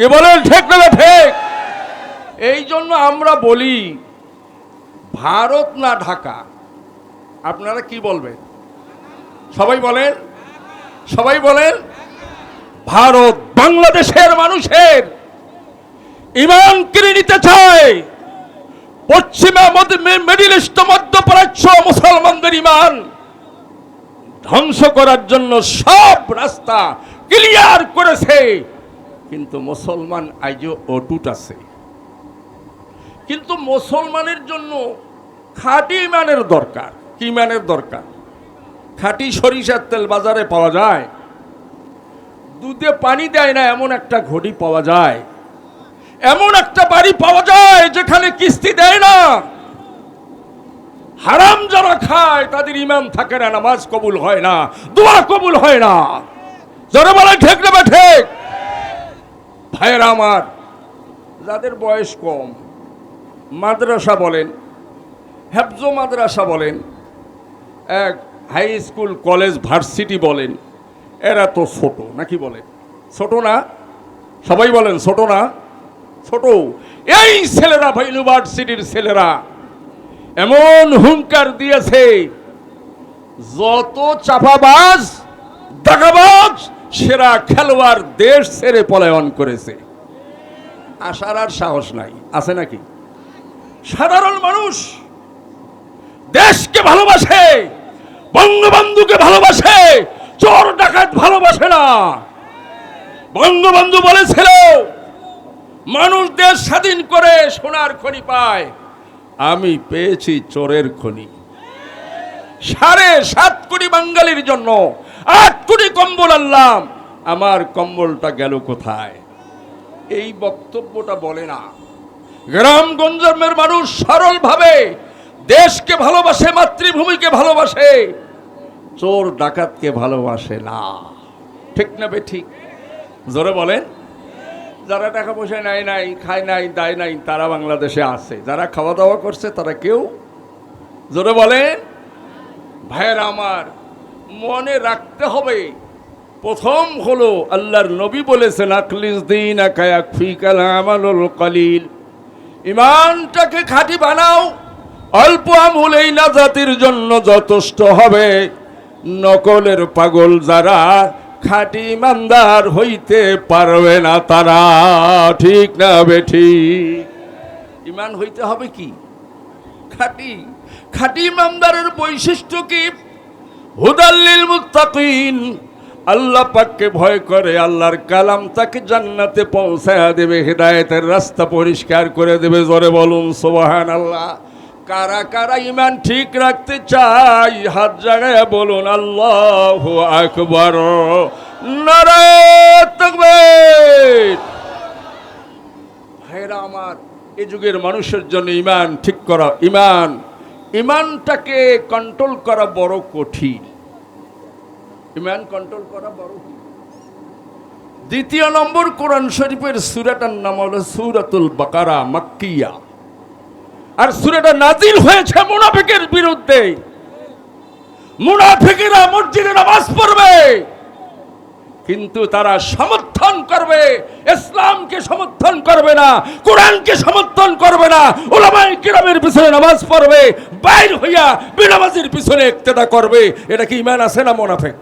কে বলেন? ঠিক না ঠিক। এই জন্য আমরা বলি, ভারত না ঢাকা? আপনারা কি বলবেন? সবাই বলেন? সবাই বলেন? ভারত বাংলাদেশের মানুষের ইমান কিনে নিতে চায়। পশ্চিমা মিডিল ইস্ট, মধ্যপ্রাচ্য মুসলমানদের ইমান ধ্বংস করার জন্য সব রাস্তা ক্লিয়ার করেছে কিন্তু মুসলমান আজও অটুট আছে। কিন্তু মুসলমানের জন্য খাঁটি ইমানের দরকার। কি ইমানের দরকার? খাঁটি সরিষার তেল বাজারে পাওয়া যায়। দুধে পানি দেয় না, এমন একটা ঘড়ি পাওয়া যায়। এমন একটা বাড়ি পাওয়া যায় যেখানে কিস্তি দেয় না। হারাম যারা খায়, তাদের ইমাম থাকে না, নামাজ কবুল হয় না, দোয়া কবুল হয় না। যারা বলে ঠিক না বা ঠিক। ভাইয়েরা আমার, যাদের বয়স কম, মাদ্রাসা বলেন, হেফজো মাদ্রাসা বলেন, এক হাই স্কুল, কলেজ, ভার্সিটি বলেন, এরা তো ছোট, নাকি বলেন ছোট না? সবাই বলেন ছোট না? ছোট। এই ছেলেরা ভাই ইউনিভার্সিটির ছেলেরা, এমন হুঙ্কার দিয়েছে, যত চাপাবাজ, দাগাবাজ সেরা খেলোয়াড় দেশ ছেড়ে পলায়ন করেছে। আসার আর সাহস নাই। আছে নাকি? সাধারণ মানুষ দেশকে ভালোবাসে, বঙ্গবন্ধুকে ভালোবাসে, চোর ডাকাত ভালোবাসে না। বঙ্গবন্ধু বলেছিল, মানুষ দেশ স্বাধীন করে সোনার খনি পায়। আমি পেয়েছি চোরের খনি। সাড়ে সাত কোটি বাঙালির জন্য আট কোটি কম্বল আনলাম। আমার কম্বলটা গেল কোথায়? এই বক্তব্যটা বলে না। গ্রামগঞ্জের মানুষ সরলভাবে দেশকে ভালোবাসে, মাতৃভূমিকে ভালোবাসে, চোর ডাকাতকে ভালোবাসে না। ঠিক না ঠিক? জোরে বলেন। যারা টাকা পয়সা নেয় নাই, খায় নাই, দায় নাই, তারা বাংলাদেশে আছে। যারা খাওয়া দাওয়া করছে, তারা কেউ? জোরে বলেন। ভাইয়ের আমার মনে রাখতে হবে। প্রথম হলো আল্লাহর নবী বলেছেন, আকলিস দিন ইমানটাকে খাঁটি বানাও, অল্প আমূল এই নাজাতির জন্য যথেষ্ট হবে। নকলের পাগল যারা খাঁটি ইমানদার হইতে পারবে না তারা, ঠিক না বেঠি ইমান হইতে হবে কি? খাঁটি খাঁটি ইমানদারের বৈশিষ্ট্য কি? হুদাল্লিল মুত্তাকিন। আল্লাহ পাককে ভয় করে, আল্লাহর কালাম তাকে জান্নাতে পৌঁছায়া দেবে, হেদায়েতের রাস্তা পরিষ্কার করে দেবে। জোরে বলুন সোবাহান আল্লাহ কারা কারা ইমান ঠিক রাখতে চাই হাত জাগায় বলুন, আল্লাহ আকবর। ভাইরা আমার, এ যুগের মানুষের জন্য ইমান ঠিক করা ইমান ইমানটাকে কন্ট্রোল করা বড় কঠিন। ইমান কন্ট্রোল করা বড় দ্বিতীয় নম্বর কোরআন শরীফের সুরাটার নাম হলো সুরাতুল বাকারা মাক্কিয়া। আর সুরাটা নাজিল হয়েছে মুনাফিকের বিরুদ্ধে। মুনাফিকেরা মসজিদে নামাজ পড়বে, কিন্তু তারা সমর্থন করবে, ইসলামকে সমর্থন করবে না, কোরআনকে সমর্থন করবে না ওলামাই কিরামের পিছনে নামাজ পড়বে, বাইর হইয়া বেনামাজির পিছনে ইক্তেদা করবে। এটা কি ইমান আছে না মোনাফেক?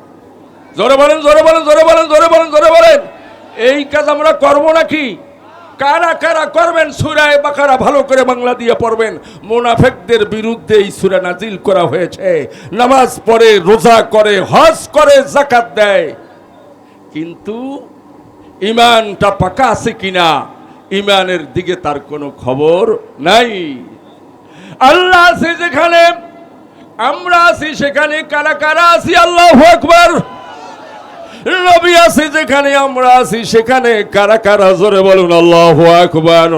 জোরে বলেন জোরে বলেন জোরে বলেন জোরে বলেন জোরে বলেন। এই কাজ আমরা করব নাকি? কারা কারা করবেন? সুরায় বাকারা ভালো করে বাংলা দিয়ে পড়বেন। মোনাফেকদের বিরুদ্ধে এই সুরা নাজিল করা হয়েছে। নামাজ পড়ে, রোজা করে, হজ করে জাকাত দেয়। কিন্তু ইমানটা পাকা আছে কিনা? ইমানের দিকে তার কোনো খবর নাই। আল্লাহ আছে যেখানে, আমরা আছি সেখানে, কারা কারা আছি? আল্লাহ আকবার। নবী আছে, যেখানে আমরা আছি, সেখানে কারা কারা? জোরে বলুন, আল্লাহ আকবার।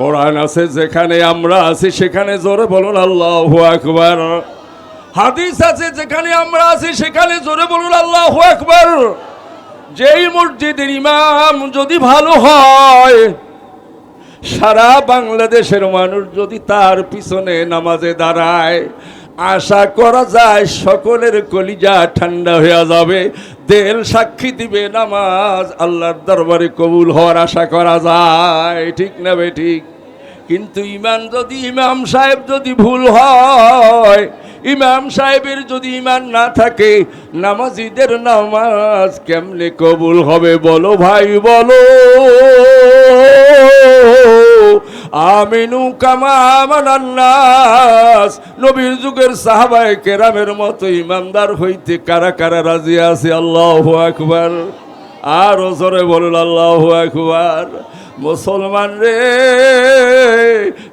কোরআন আছে, যেখানে আমরা আছি, সেখানে জোরে বলুন, আল্লাহ আকবার। হাদিস আছে, যেখানে আমরা আছি, সেখানে জোরে বলুন, আল্লাহ আকবার। যেই মসজিদের ইমাম যদি ভালো হয়, সারা বাংলাদেশের মানুষ যদি তার পিছনে নামাজে দাঁড়ায় আশা করা যায় সকলের কলিজা ঠান্ডা হয়ে যাবে। দেল সাক্ষী দিবে নামাজ আল্লাহর দরবারে কবুল হওয়ার আশা করা যায়। ঠিক না বে ঠিক? কিন্তু ইমান যদি, ইমাম সাহেব যদি ভুল হয়, ইমাম সাহেবের যদি ইমান না থাকে, নামাজিদের নামাজ কেমনে কবুল হবে বলো ভাই, বলো। আমিনু কামা নবীর যুগের সাহাবায়ে কেরামের মতো ইমানদার হইতে কারা কারা রাজি আছে? আল্লাহু আকবার। আর জোরে বলুন, আল্লাহু আকবার। মুসলমান রে,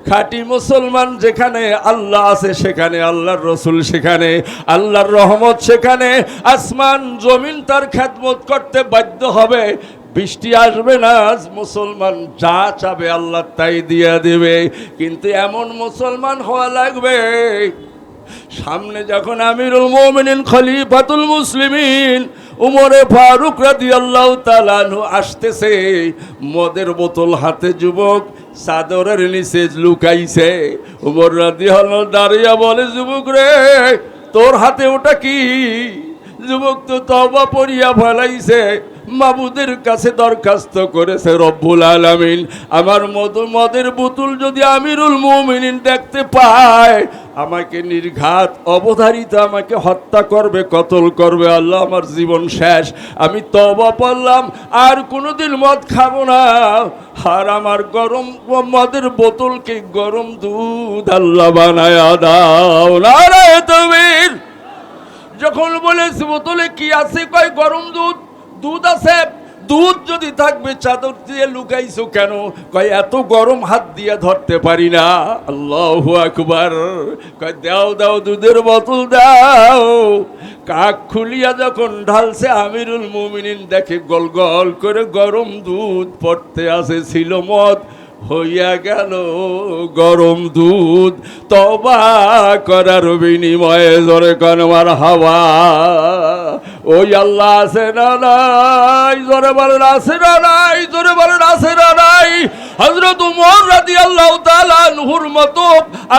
খাঁটি মুসলমান যেখানে আল্লাহ আছে সেখানে, আল্লাহর রসুল সেখানে, আল্লাহর রহমত সেখানে, আসমান জমিন তার খ্যাতমত করতে বাধ্য হবে। বৃষ্টি আসবে না মুসলমান যা চাবে আল্লাহ তাই দিয়া দেবে। কিন্তু এমন মুসলমান হওয়া লাগবে, সামনে যখন আমিরুল মোমিনিন, খলিফাতুল মুসলিমিন, উমরে ফারুক রাদি আল্লাহ তালানু আসতেছে, মদের বোতল হাতে যুবক চাদরের নিচে লুকাইছে। উমর রাদি হল দাঁড়িয়া বলে, যুবক রে, তোর হাতে ওটা কি? যুবক তো তবা পড়িয়া ফেলাইছে। মাবুদের কাছে দরখাস্ত করেছে রব্বুল আলামিন। আমার মদ মদের বোতল যদি আমিরুল মুমিনিন দেখতে পায়, আমাকে নির্ঘাত অবধারিত আমাকে হত্যা করবে, কতল করবে, আল্লাহ আমার জীবন শেষ। আমি তবা পড়লাম আর কোনোদিন মদ খাব না। আর আমার গরম মদের বোতলকে গরম দুধ আল্লাহ বানায় দাও। নারায় যখন বলেছে, বোতলে কি আছে? কয়, গরম দুধ। দুধ আছে? দুধ যদি থাকবে, চাদর দিয়ে লুকাইছো কেন? কয়, এত গরম হাত দিয়ে ধরতে পারি না। আল্লাহ আকবার। কয়, দাও দাও, দুধের বোতল দাও। কাক খুলিয়া যখন ঢালছে, আমিরুল মুমিনিন দেখে গল গল করে গরম দুধ পড়তে আসে, ছিল মদ। হইয়া গেল গরম দুধ, তবা করার বিনিময়ে জোরে কনমার হাওয়া। ওই আল্লাহ আছে না নাই? জোরে বলেন, আছে না নাই? জোরে বলেন, আছে না নাই? হজরত উমর রাদি আল্লাহ নুহুর মতো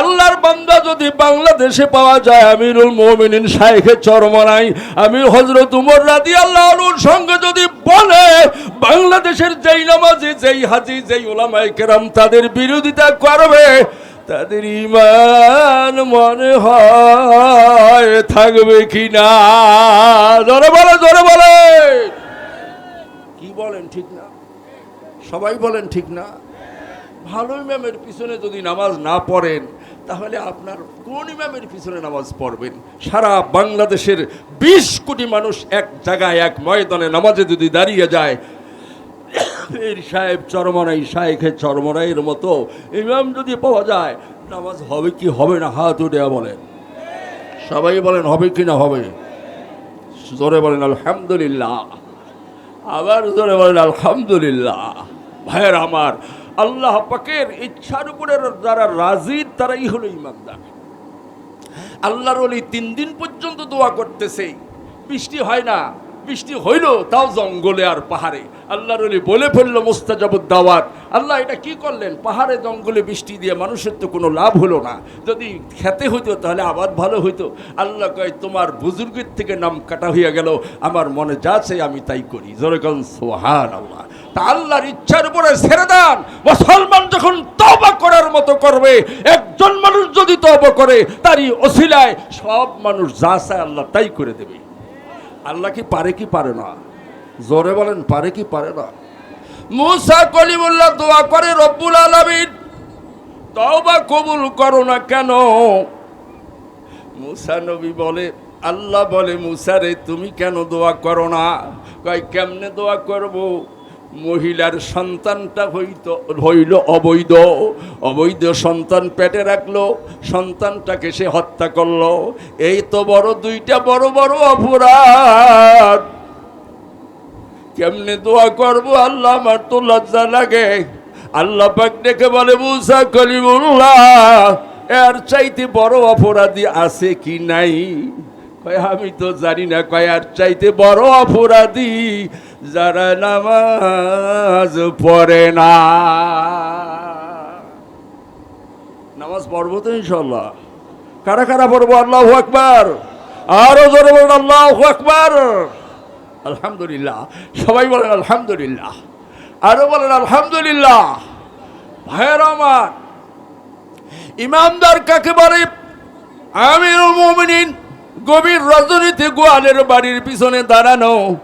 আল্লাহর বান্দা যদি বাংলাদেশে পাওয়া যায়, আমিরুল মুমিনিন শাইখে চরমনাই আমি হজরত উমর রাদি আল্লাহ সঙ্গে যদি বলে, বাংলাদেশের যেই নামাজি, যেই হাজি, যেই ওলামাই কেরাম তাদের বিরোধিতা করবে, তাদের ইমান মনে হয় থাকবে কি না জোরে বলে জোরে বলে। কি বলেন ঠিক না? সবাই বলেন ঠিক না? ভালো ইমামের পিছনে যদি নামাজ না পড়েন, তাহলে আপনার কোন ইমামের পিছনে নামাজ পড়বেন? সারা বাংলাদেশের বিশ কোটি মানুষ এক জায়গায়, এক ময়দানে নামাজে যদি দাঁড়িয়ে যায়, পীর সাহেব চরমরাই শাহেখে চরমরাইয়ের মতো ইমাম যদি পাওয়া যায়, নামাজ হবে কি হবে না, হাত উঠে বলেন। সবাই বলেন, হবে কি না হবে? জোরে বলেন, আলহামদুলিল্লাহ। আবার জোরে বলেন, আলহামদুলিল্লাহ। ভাইয়ের আমার আল্লাহ পাকের ইচ্ছার উপরে যারা রাজি, তারাই হলো ইমানদার। আল্লাহর ওলি তিন দিন পর্যন্ত দোয়া করতেছে। বৃষ্টি হয় না, বৃষ্টি হইল, তাও জঙ্গলে আর পাহাড়ে। আল্লাহর অলি বলে ফেলল, মুস্তাজাবুদ দাওয়াত। আল্লাহ এটা কি করলেন? পাহাড়ে, জঙ্গলে বৃষ্টি দিয়ে মানুষের তো কোনো লাভ হলো না। যদি খেতে হইতো, তাহলে আবাদ ভালো হইতো। আল্লাহ কয়, তোমার বুজুর্গের থেকে নাম কাটা হইয়া গেল। আমার মনে যা চাই আমি তাই করি। জোরেকন সোহান আল্লাহ তা আল্লাহর ইচ্ছার উপরে ছেড়ে দেন। মুসলমান যখন তবা করার মতো করবে, একজন মানুষ যদি তবা করে, তারই অসিলায় সব মানুষ যা চায় আল্লাহ তাই করে দেবে। আল্লাহ কি পারে কি পারে না? জোরে বলেন, পারে কি পারে না? মুসা কলিমুল্লাহ দোয়া করে, রব্বুল আলামিন, তওবা কবুল করো না কেন? মুসা নবী বলে, আল্লাহ বলে, মুসা রে, তুমি কেন দোয়া করো না? কয়, কেমনে দোয়া করব? মহিলার সন্তানটা হইত, হইল অবৈধ। অবৈধ সন্তান পেটে রাখল, সন্তানটাকে সে হত্যা করল। এই তো বড়, দুইটা বড় বড় অপরাধ। কেমনে দোয়া করব? আল্লাহ আমার তো লজ্জা লাগে। আল্লাহ পাক ডেকে বলে, মুসা কলিমুল্লাহ, এর চাইতে বড় অপরাধী আছে কি নাই? কয়, আমি তো জানি না, কয় আর চাইতে বড় অপরাধী যারা নামাজ পড়ে না। নামাজ পড়ব তো ইনশাল্লাহ কারা কারা পড়ব? আল্লাহ আকবার। আরও জোরে বলুন, আল্লাহ আকবার। আলহামদুলিল্লাহ। সবাই বলেন, আলহামদুলিল্লাহ। আরও বলেন, আলহামদুলিল্লাহ। ভাইয়ের আমার, ইমানদার কাকে বলে? আমিরুল মুমিনিন, গভীর রজনীতে গোয়ালের বাড়ির পিছনে দাঁড়ানো।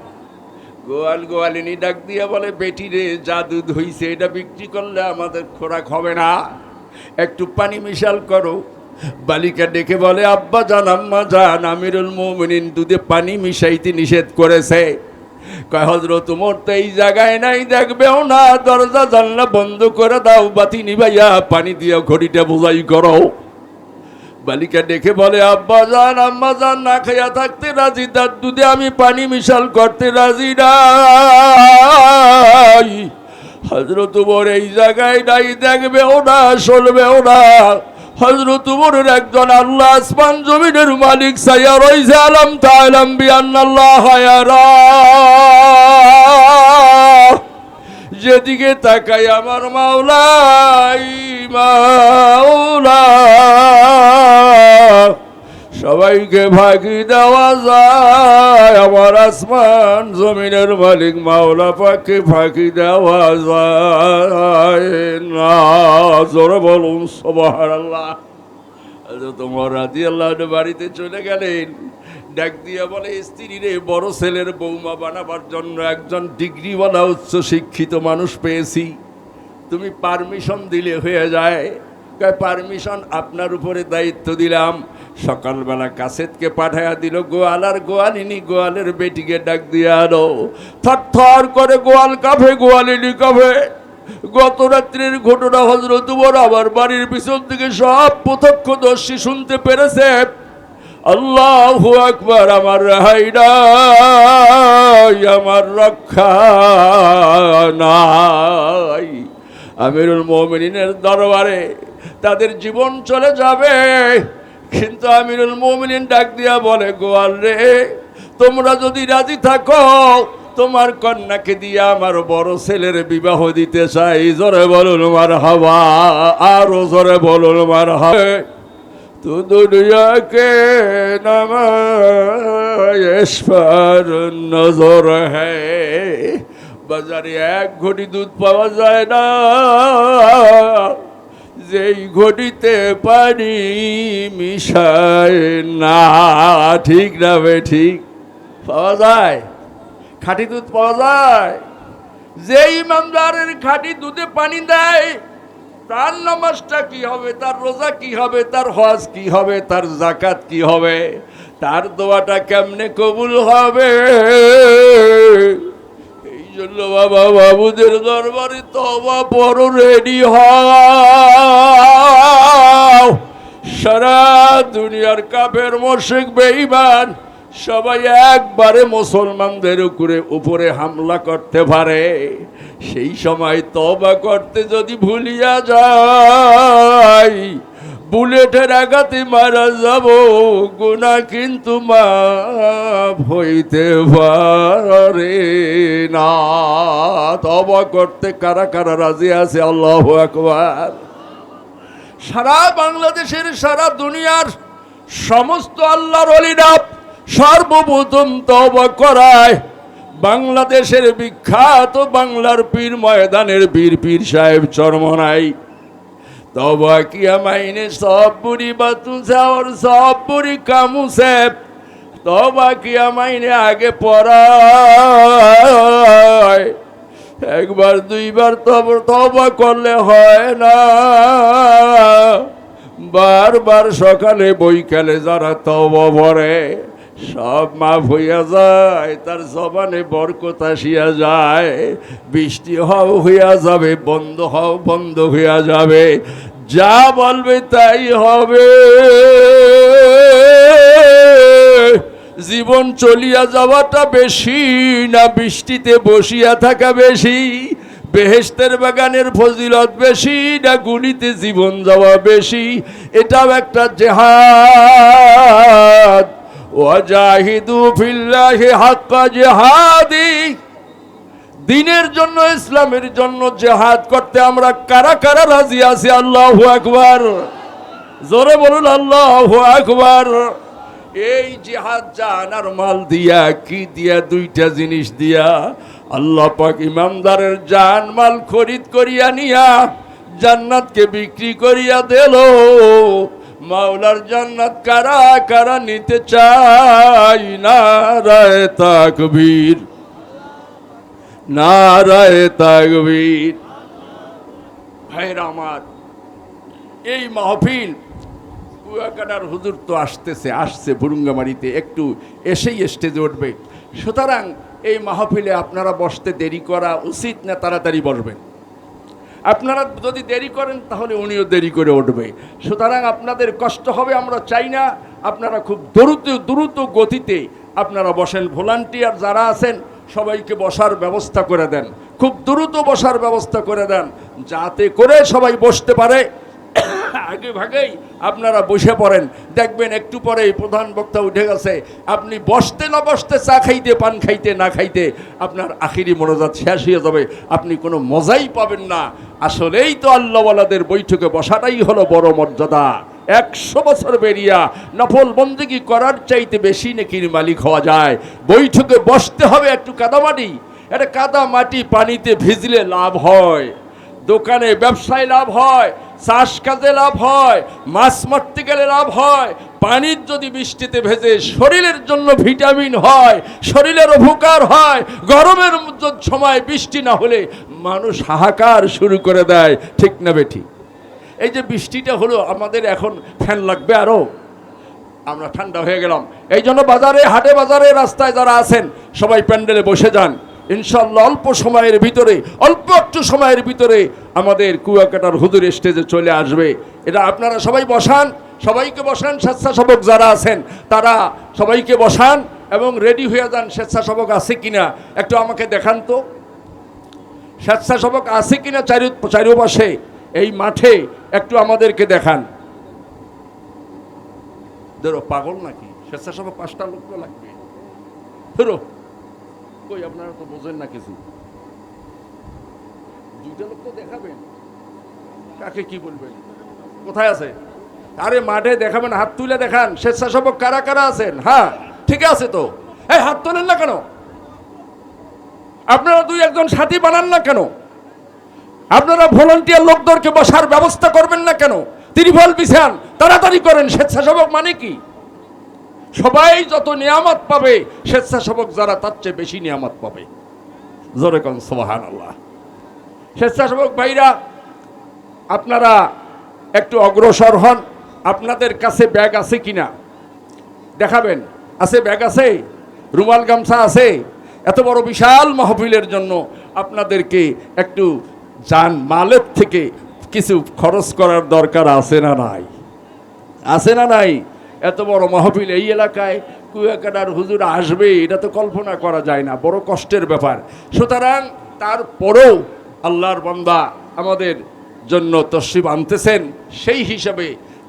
গোয়াল গোয়ালিনী ডাক দিয়ে বলে, বেটি রে, জাদু হইছে এটা বিক্রি করলে আমাদের খোরাক হবে না। একটু পানি মিশাল করো। বালিকা ডেকে বলে, আব্বা জান, আম্মা জান, আমিরুল মোমিনিন দুধে পানি মিশাইতে নিষেধ করেছে। কয় হজরত তোমার তো এই জায়গায় নাই, দেখবেও না। দরজা জানলা বন্ধ করে দাও, বাতি নিবাইয়া পানি দিয়া ঘড়িটা বোঝাই করো। বালিকা ডেকে বলে, আব্বা জান আম্মা জান না খাইয়া থাকতে রাজি। তার দুধে আমি পানি মিশাল করতে রাজি নাই। হজরত উমর এই জায়গায় নাই, দেখবেও না, শুনবেও না। হজরত উমরের একজন আল্লাহ আসমান জমিনের মালিক সাইয়া রইছে, আলম তাইলাম বিয়ান্নাল্লাহ হায়ারা। যেদিকে তাকাই আমার মাওলাই মাওলা সবাইকে ফাঁকি দেওয়া যায়, আমার আসমান জমিনের মালিক মাওলা পাকে ফাঁকি দেওয়া যায়। না, জোরে বলুন সবার আল্লাহ তোমার রাজি আল্লাহ বাড়িতে চলে গেলেন, ডাক দিয়া বলে, স্ত্রী রে, বড় ছেলের বৌমা বানাবার জন্য একজন ডিগ্রিওয়ালা উচ্চ শিক্ষিত মানুষ পেয়েছি। তুমি পারমিশন দিলে হয়ে যায়। পারমিশন আপনার উপরে দায়িত্ব দিলাম। সকালবেলা কাসেতকে পাঠাইয়া দিল, গোয়াল আর গোয়ালিনী গোয়ালের বেটিকে ডাক দিয়ে আনো। থর থর করে গোয়াল কাফে গোয়ালিনী কাফে গত রাত্রির ঘটনা হজরত উমর আমার বাড়ির পিছন থেকে সব প্রত্যক্ষদর্শী শুনতে পেরেছে। আল্লাহ আকবার, আমার রেহাই আমার রক্ষা নাই। আমিরুল মৌমিনের দরবারে তাদের জীবন চলে যাবে। কিন্তু আমিরুল মৌমিন ডাক দিয়া বলে, গোয়াল রে, তোমরা যদি রাজি থাকো, তোমার কন্যাকে দিয়ে আমার বড় ছেলের বিবাহ দিতে চাই। জোরে বলুন মার হাওয়া আরও জোরে বলুন মার হাওয়া তু দুনিয়াকে নজর হে। বাজারে এক ঘটি দুধ পাওয়া যায় না। যেই ঘটিতে পানি মিশায় না, ঠিক না ঠিক। পাওয়া যায়? খাঁটি দুধ পাওয়া যায়? যে ইমানদারের খাঁটি দুধে পানি দেয়, তার নামাজটা কি হবে, তার রোজা কি হবে, তার হজ কি হবে, তার জাকাত কি হবে, তার দোয়াটা কেমনে কবুল হবে? জন্য বাবা বাবুদের দরবারে তবা বড় রেডি হও। সারা দুনিয়ার কাফের মোশেক বেঈমান, সবাই একবারে মুসলমানদের উপরে উপরে হামলা করতে পারে। সেই সময় তবা করতে যদি ভুলিয়া যাই বুলেটের আঘাতে মারা যাব গুণা কিন্তু মাফ হইতে পারে না। তবা করতে কারা কারা রাজি আছে? আল্লাহ আকবার। সারা বাংলাদেশের, সারা দুনিয়ার সমস্ত আল্লাহর অলিরা সর্বপ্রথম তবা করায় বাংলাদেশের বিখ্যাত বাংলার পীর ময়দানের বীর পীর সাহেব চরমনাই। তবা কিয়া মাইনে সব বুড়ি বাতু সাওর সব বুড়ি কামু সাহেব তবা কিয়া মাইনে আগে পড়ায়। একবার, দুইবার তব তবা করলে হয় না। বারবার সকালে বৈকালে যারা তব ভরে সব মাফ হইয়া যায়, তার জবানে বরকত আসিয়া যায়, বৃষ্টি হও হইয়া যাবে, বন্ধ হও বন্ধ হইয়া যাবে, যা বলবে তাই হবে। জীবন চলিয়া যাওয়াটা বেশি না বৃষ্টিতে বসিয়া থাকা বেশি বেহেস্তের বাগানের ফজিলত বেশি না গুলিতে জীবন যাওয়া বেশি, এটাও একটা জেহাদ। ওয়াজাহিদু ফিল্লাহি হাক্কা জেহাদি। দিনের জন্য, ইসলামের জন্য জেহাদ করতে আমরা কারা কারা রাজি আছি? আল্লাহু আকবার। জোরে বলুন, আল্লাহ আকবার। এই জিহাদ জান আর মাল দিয়া, কি দিয়া? দুইটা জিনিস দিয়া আল্লাহ পাক ইমামদারের জান মাল খরিদ করিয়া নিয়া জান্নাতকে বিক্রি করিয়া দিল। মাওলার জান্নাত কারা কারা নিতে চাই না রায় তাকবীর, নারায় তাকবীর। ভাইরা আমার, এই মাহফিল কুয়াকাটার হুজুর তো আসতেছে, আসছে ভুরুঙ্গামারিতে একটু এসেই স্টেজে উঠবে। সুতরাং এই মাহফিলে আপনারা বসতে দেরি করা উচিত না, তাড়াতাড়ি বসবেন। আপনারা যদি দেরি করেন, তাহলে উনিও দেরি করে উঠবে। সুতরাং আপনাদের কষ্ট হবে, আমরা চাই না। আপনারা খুব দ্রুত দ্রুত গতিতে আপনারা বসেন। ভলান্টিয়ার যারা আছেন, সবাইকে বসার ব্যবস্থা করে দেন। খুব দ্রুত বসার ব্যবস্থা করে দেন, যাতে করে সবাই বসতে পারে। আগে ভাগেই আপনারা বসে পড়েন। দেখবেন একটু পরেই প্রধান বক্তা উঠে গেছে। আপনি বসতে না বসতে চা খাইতে, পান খাইতে, না খাইতে আপনার আখিরি মনোজাত শেষ হয়ে যাবে। আপনি কোনো মজাই পাবেন না। আসলেই তো আল্লাহওয়ালাদের বৈঠকে বসাটাই হলো বড় মর্যাদা। একশো বছর বেরিয়া নফল বন্দিগি করার চাইতে বেশি নেকির মালিক হওয়া যায়। বৈঠকে বসতে হবে একটু কাদামাটি। এটা কাদা মাটি পানিতে ভিজলে লাভ হয়। দোকানে ব্যবসায় লাভ হয়। চাষ কাজে লাভ হয়, মাছ মারতে গেলে লাভ হয়, পানির যদি বৃষ্টিতে ভেজে শরীরের জন্য ভিটামিন হয়, শরীরের উপকার হয়, গরমের সময় বৃষ্টি না হলে মানুষ হাহাকার শুরু করে দেয়, ঠিক না বেঠি? এই যে বৃষ্টিটা হলো আমাদের এখন ফ্যান লাগবে আরও আমরা ঠান্ডা হয়ে গেলাম। এই জন্য বাজারে, হাটে বাজারে রাস্তায় যারা আছেন, সবাই প্যান্ডেলে বসে যান। ইনশাল্লাহ অল্প সময়ের ভিতরে, অল্প একটু সময়ের ভিতরে আমাদের কুয়াকাটার হুদুর স্টেজে চলে আসবে। এটা আপনারা সবাই বসান, সবাইকে বসান, স্বেচ্ছাসেবক যারা আছেন, তারা সবাইকে বসান এবং রেডি হয়ে যান, স্বেচ্ছাসেবক আছে কিনা একটু আমাকে দেখান তো। স্বেচ্ছাসেবক আছে কিনা চারি, চারিপাশে, এই মাঠে একটু আমাদেরকে দেখান। ধরো, পাগল নাকি? স্বেচ্ছাসেবক পাঁচটা লোক তো লাগবে। ধরো। কই আপনারা তো বোঝেন না কিছু। দুইটা লোক তো দেখাবেন। কাকে কি বলবেন কোথায় আছে? আরে মাঠে দেখাবেন, হাত তুলে দেখান। স্বেচ্ছাসেবক কারা কারা আছেন? হ্যাঁ ঠিক আছে তো। এই হাত তোলেন না কেন? আপনারা দুই একজন সাথী বানান না কেন? আপনারা ভলান্টিয়ার লোকদেরকে বসার ব্যবস্থা করবেন না কেন? ত্রিফল বিছান, তাড়াতাড়ি করেন। স্বেচ্ছাসেবক মানে কি? সবাই যত নিয়ামত পাবে, স্বেচ্ছাসেবক যারা তার চেয়ে বেশি নিয়ামত পাবে। জোরে কন সোহান আল্লাহ স্বেচ্ছাসেবক ভাইরা, আপনারা একটু অগ্রসর হন। আপনাদের কাছে ব্যাগ আছে কিনা? দেখাবেন। আছে ব্যাগ আছে? রুমাল গামছা আছে? এত বড় বিশাল মাহফিলের জন্য আপনাদেরকে একটু যান মালের থেকে কিছু খরচ করার দরকার আছে না নাই? আছে না নাই? এত বড় মাহফিল এই এলাকায় কুয়াকাটার হুজুর আসবে, এটা তো কল্পনা করা যায় না, বড় কষ্টের ব্যাপার। সুতরাং তারপরেও আল্লাহর বান্দা আমাদের জন্য তসিব আনতেছেন, সেই হিসাবে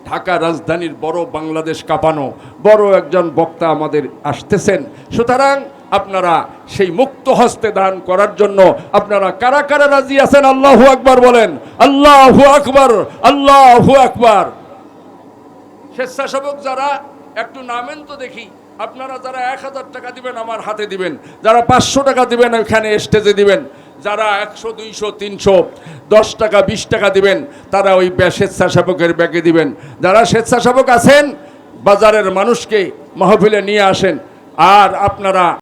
ঢাকা রাজধানীর বড় বাংলাদেশ কাঁপানো, বড় একজন বক্তা আমাদের আসতেছেন। সুতরাং আপনারা সেই মুক্ত হস্তে দান করার জন্য আপনারা কারা কারা রাজি আছেন? আল্লাহু আকবার বলেন, আল্লাহু আকবার আল্লাহু আকবার। স্বেচ্ছাসেবক যারা, একটু নামেন তো দেখি, আপনারা যারা এক হাজার টাকা দিবেন আমার হাতে দিবেন, যারা পাঁচশো টাকা দিবেন ওইখানে স্টেজে দিবেন, যারা একশো, দুইশো, তিনশো, দশ টাকা, বিশ টাকা দিবেন, তারা ওই স্বেচ্ছাসেবকের ব্যাগে দিবেন। যারা স্বেচ্ছাসেবক আছেন, বাজারের মানুষকে মাহফিলে নিয়ে আসেন, আর আপনারা